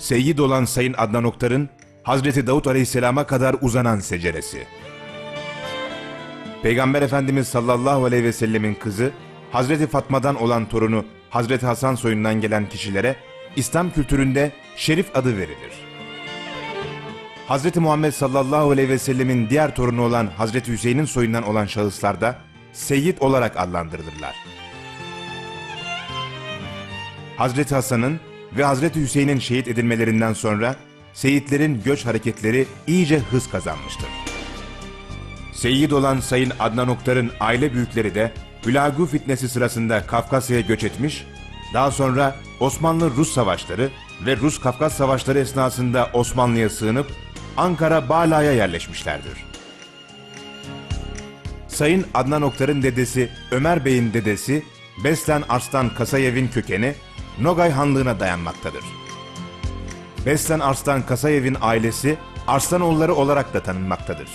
Seyyid olan Sayın Adnan Oktar'ın Hazreti Davut Aleyhisselam'a kadar uzanan seceresi. Peygamber Efendimiz sallallahu aleyhi ve sellemin kızı, Hazreti Fatma'dan olan torunu Hazreti Hasan soyundan gelen kişilere İslam kültüründe şerif adı verilir. Hazreti Muhammed sallallahu aleyhi ve sellemin diğer torunu olan Hazreti Hüseyin'in soyundan olan şahıslar da Seyyid olarak adlandırılırlar. Hazreti Hasan'ın ve Hazreti Hüseyin'in şehit edilmelerinden sonra Seyitlerin göç hareketleri iyice hız kazanmıştır. Seyyid olan Sayın Adnan Oktar'ın aile büyükleri de Hülagu fitnesi sırasında Kafkasya'ya göç etmiş, daha sonra Osmanlı-Rus savaşları ve Rus-Kafkas savaşları esnasında Osmanlı'ya sığınıp Ankara Bala'ya yerleşmişlerdir. Sayın Adnan Oktar'ın dedesi Ömer Bey'in dedesi Beslen Arslan Kasayev'in kökeni Nogay Hanlığı'na dayanmaktadır. Beslen Arslan Kasayev'in ailesi Arslanoğulları olarak da tanınmaktadır.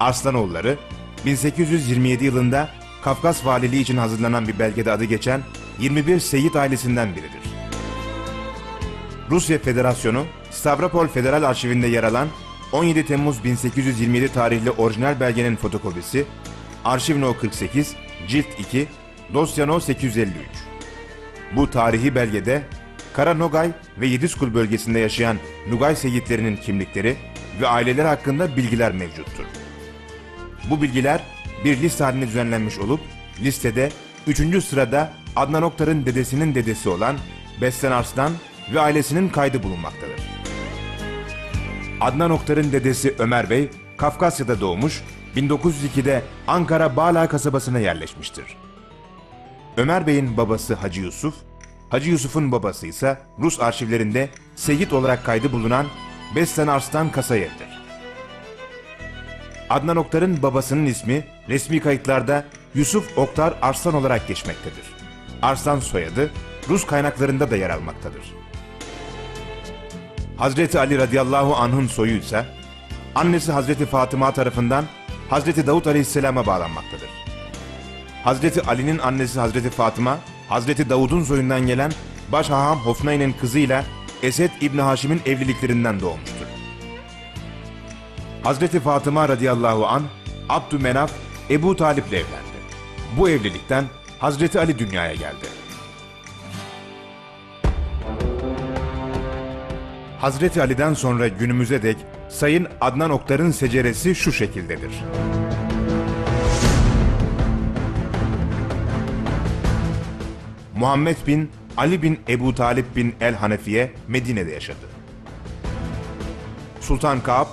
Arslanoğulları 1827 yılında Kafkas Valiliği için hazırlanan bir belgede adı geçen 21 Seyit ailesinden biridir. Rusya Federasyonu Stavropol Federal Arşivinde yer alan 17 Temmuz 1827 tarihli orijinal belgenin fotokopisi Arşiv No 48, Cilt 2, Dosya No 853. Bu tarihi belgede Kara Nogay ve Yediskul bölgesinde yaşayan Nugay Seyitlerinin kimlikleri ve aileler hakkında bilgiler mevcuttur. Bu bilgiler bir liste halinde düzenlenmiş olup listede 3. sırada Adnan Oktar'ın dedesinin dedesi olan Beslen Arslan ve ailesinin kaydı bulunmaktadır. Adnan Oktar'ın dedesi Ömer Bey, Kafkasya'da doğmuş, 1902'de Ankara Bağla kasabasına yerleşmiştir. Ömer Bey'in babası Hacı Yusuf, Hacı Yusuf'un babası ise Rus arşivlerinde Seyit olarak kaydı bulunan Beslen Arslan Kasayev'dir. Adnan Oktar'ın babasının ismi resmi kayıtlarda Yusuf Oktar Arslan olarak geçmektedir. Arslan soyadı Rus kaynaklarında da yer almaktadır. Hazreti Ali radıyallahu anh'ın soyu ise annesi Hazreti Fatıma tarafından Hazreti Davut aleyhisselama bağlanmaktadır. Hazreti Ali'nin annesi Hazreti Fatıma, Hazreti Davud'un soyundan gelen Baş Haham Hofnayn'in kızıyla Esed İbni Haşim'in evliliklerinden doğmuştur. Hazreti Fatıma radıyallahu an Abdümenaf Ebu Talip'le evlendi. Bu evlilikten Hazreti Ali dünyaya geldi. Hazreti Ali'den sonra günümüze dek Sayın Adnan Oktar'ın seceresi şu şekildedir. Muhammed bin Ali bin Ebu Talip bin El Hanefiye Medine'de yaşadı. Sultan Kaab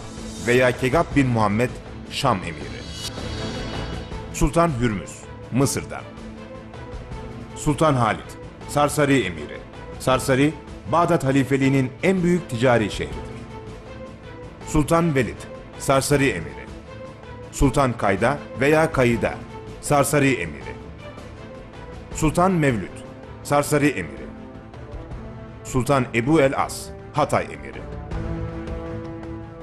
veya Kegab bin Muhammed Şam emiri. Sultan Hürmüz Mısır'da. Sultan Halit Sarsari emiri. Sarsari Bağdat halifeliğinin en büyük ticari şehridir. Sultan Velid Sarsari emiri. Sultan Kayda veya Kayıda Sarsari emiri. Sultan Mevlüt Sarsari emiri. Sultan Ebu el As Hatay emiri.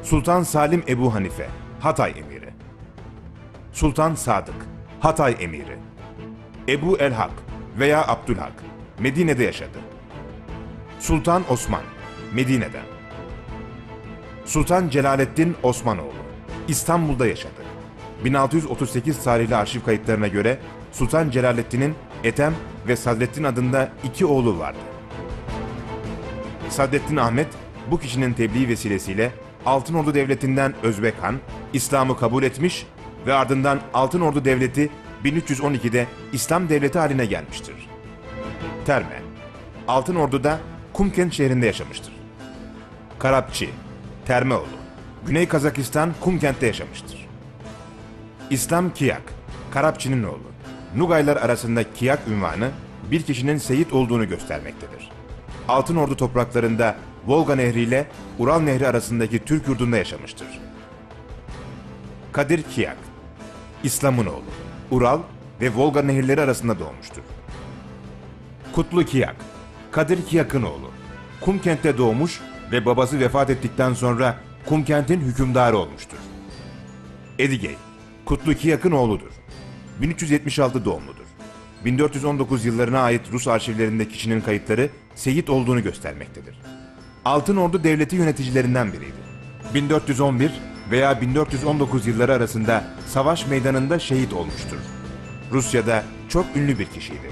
Sultan Salim Ebu Hanife, Hatay emiri. Sultan Sadık, Hatay emiri. Ebu el-Hak veya Abdülhak, Medine'de yaşadı. Sultan Osman, Medine'den. Sultan Celaleddin Osmanoğlu, İstanbul'da yaşadı. 1638 tarihli arşiv kayıtlarına göre Sultan Celaleddin'in Ethem ve Sadreddin adında iki oğlu vardı. Sadreddin Ahmet bu kişinin tebliğ vesilesiyle Altınordu Devleti'nden Özbek Han, İslam'ı kabul etmiş ve ardından Altınordu Devleti 1312'de İslam Devleti haline gelmiştir. Terme, Altınordu'da Kumkent şehrinde yaşamıştır. Karapçı, Termeoğlu, Güney Kazakistan Kumkent'te yaşamıştır. İslam Kiyak, Karapçı'nın oğlu. Nugaylar arasında Kiyak ünvanı bir kişinin Seyit olduğunu göstermektedir. Altınordu topraklarında Volga Nehri ile Ural Nehri arasındaki Türk yurdunda yaşamıştır. Kadir Kiyak, İslam'ın oğlu. Ural ve Volga nehirleri arasında doğmuştur. Kutlu Kiyak, Kadir Kiyak'ın oğlu. Kumkent'te doğmuş ve babası vefat ettikten sonra Kumkent'in hükümdarı olmuştur. Edigey, Kutlu Kiyak'ın oğludur. 1376 doğumludur. 1419 yıllarına ait Rus arşivlerinde kişinin kayıtları Seyit olduğunu göstermektedir. Altın Ordu Devleti yöneticilerinden biriydi. 1411 veya 1419 yılları arasında savaş meydanında şehit olmuştur. Rusya'da çok ünlü bir kişiydi.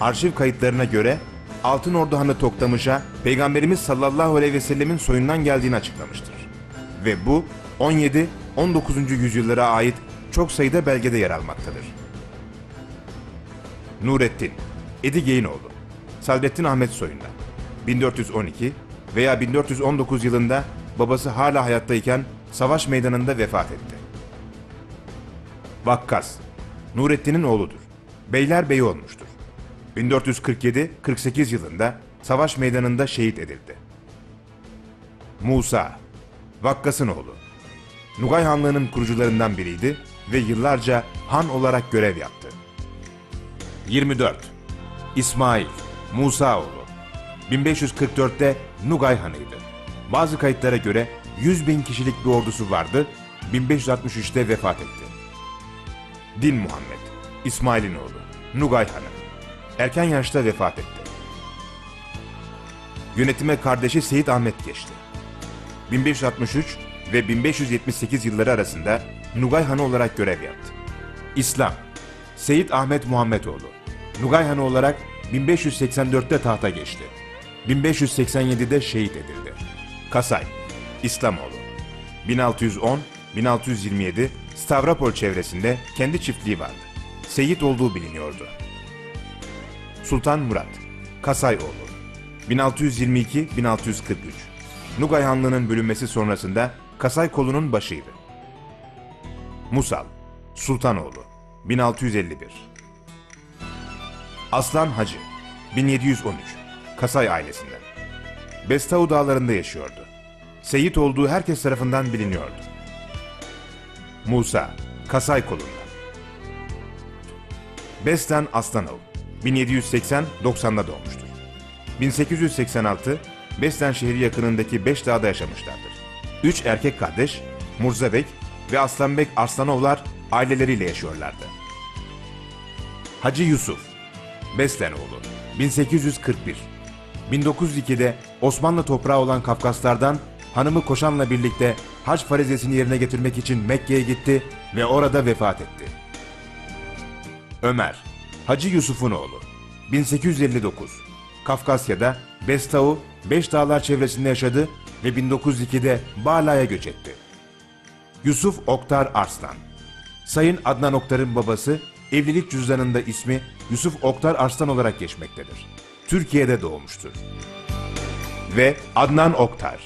Arşiv kayıtlarına göre Altın Ordu Hanı Toktamış'a Peygamberimiz sallallahu aleyhi ve sellemin soyundan geldiğini açıklamıştır. Ve bu 17-19. yüzyıllara ait çok sayıda belgede yer almaktadır. Nurettin, Edigeyinoğlu, Sadrettin Ahmet soyundan 1412 veya 1419 yılında babası hala hayattayken savaş meydanında vefat etti. Vakkas, Nurettin'in oğludur. Beylerbeyi olmuştur. 1447-48 yılında savaş meydanında şehit edildi. Musa, Vakkas'ın oğlu. Nugay Hanlığı'nın kurucularından biriydi ve yıllarca han olarak görev yaptı. 24. İsmail, Musaoğlu. 1544'te Nugay Hanı'ydı. Bazı kayıtlara göre 100 bin kişilik bir ordusu vardı, 1563'te vefat etti. Din Muhammed, İsmail'in oğlu, Nugay Hanı. Erken yaşta vefat etti. Yönetime kardeşi Seyit Ahmet geçti. 1563 ve 1578 yılları arasında Nugay Hanı olarak görev yaptı. İslam, Seyit Ahmet Muhammedoğlu, Nugay Hanı olarak 1584'te tahta geçti. 1587'de şehit edildi. Kasay, İslamoğlu, 1610-1627 Stavropol çevresinde kendi çiftliği vardı. Seyit olduğu biliniyordu. Sultan Murat, Kasayoğlu, 1622-1643 Nugay Hanlığı'nın bölünmesi sonrasında Kasay kolunun başıydı. Musal, Sultanoğlu, 1651 Aslan Hacı, 1713 Kasay ailesinden. Bestau dağlarında yaşıyordu. Seyit olduğu herkes tarafından biliniyordu. Musa, Kasay kolundan. Bestan Aslanov, 1780-90'da doğmuştur. 1886, Beslen şehri yakınındaki Beş Dağ'da yaşamışlardır. Üç erkek kardeş, Murzabek ve Aslanbek Arslanovlar aileleriyle yaşıyorlardı. Hacı Yusuf, Beslenoğlu, 1841. 1902'de Osmanlı toprağı olan Kafkaslardan hanımı Koşan'la birlikte hac farizesini yerine getirmek için Mekke'ye gitti ve orada vefat etti. Ömer, Hacı Yusuf'un oğlu. 1859. Kafkasya'da Bestau, Beş Dağlar çevresinde yaşadı ve 1902'de Bala'ya göç etti. Yusuf Oktar Arslan. Sayın Adnan Oktar'ın babası, evlilik cüzdanında ismi Yusuf Oktar Arslan olarak geçmektedir. Türkiye'de doğmuştur. Ve Adnan Oktar,